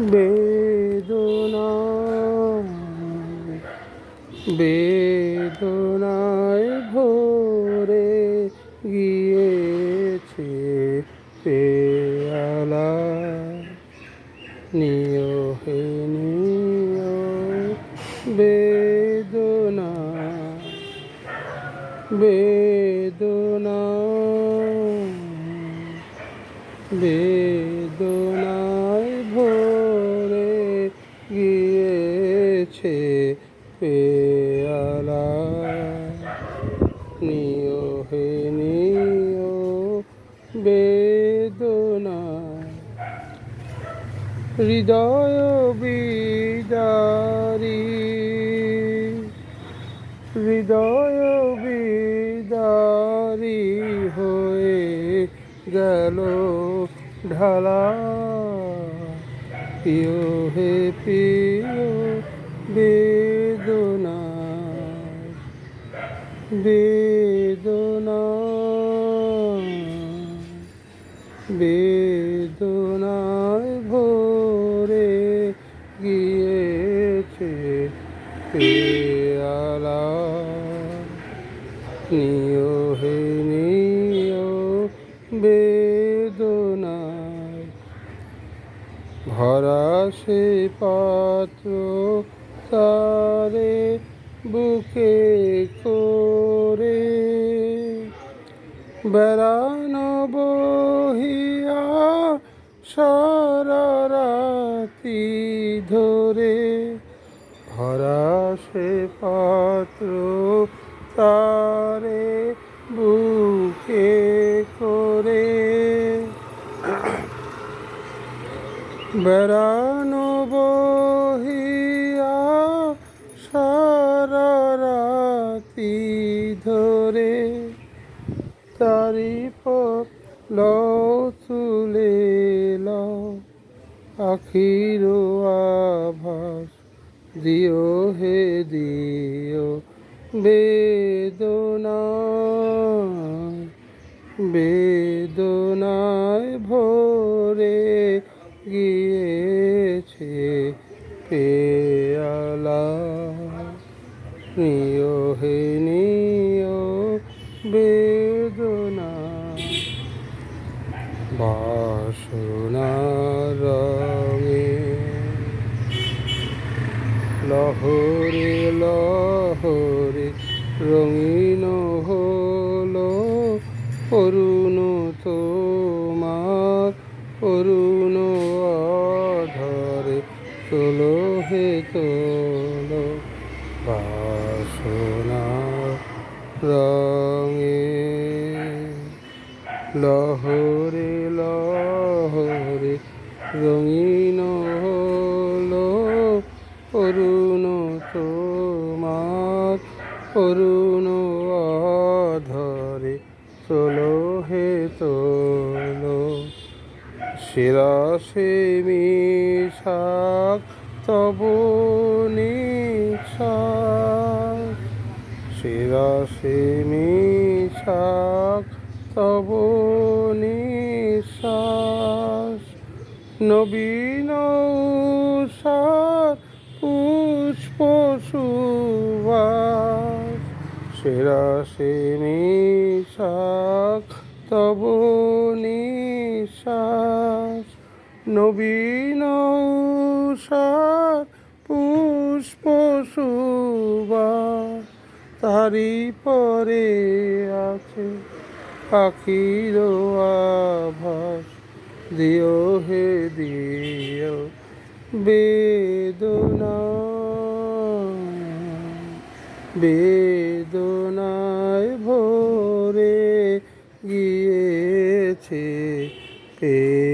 বেদনা বেদনায় ভরে গিয়েছে পেয়ালা। নিয় হে নিয় বেদনা বেদনা বেদনায় ভরে গিয়েছে পেয়ালা নিয় হে নিয় বেদনা। হৃদয় বিদারী। হৃদয় বিদারী হয়ে গেল ঢালা। প্রিয় হে, প্রিয় বেদনা বেদনা বেদনায় ভরে গিয়েছে পেয়ালা। নিয় হে নিয় ভরা সে পাত্র তারে বুকে করে বেড়ানো বহিয়া সারা রাতি ধরে ভরা সে পাত্র তারে বুকে করে বেড়ানো বহিয়া তারি লও তুলে আখির আভাস দিও হে দিও বেদনা বেদনায় ভরে গিয়েছে পেয়ালা। নিয় হে নিয় বেদনা। তোলো হে তোলো বাসনা রঙে। লহরে লহরে রঙিন হলো অরুণ তোমার অরুণ শিরাশে মিশাক, তব নিশাক শিরাশে মিশাক, তব নিশ্বাস নবীন পুষ্প সুবাস। সেরা সে মিশাক, তব নিশ্বাস নবীন উষার পুষ্প, সুবাস তারি পরে আছে পাখির আভাস। দিও হে, দিও বেদনা, বেদনায় ভরে গিয়েছে পেয়ালা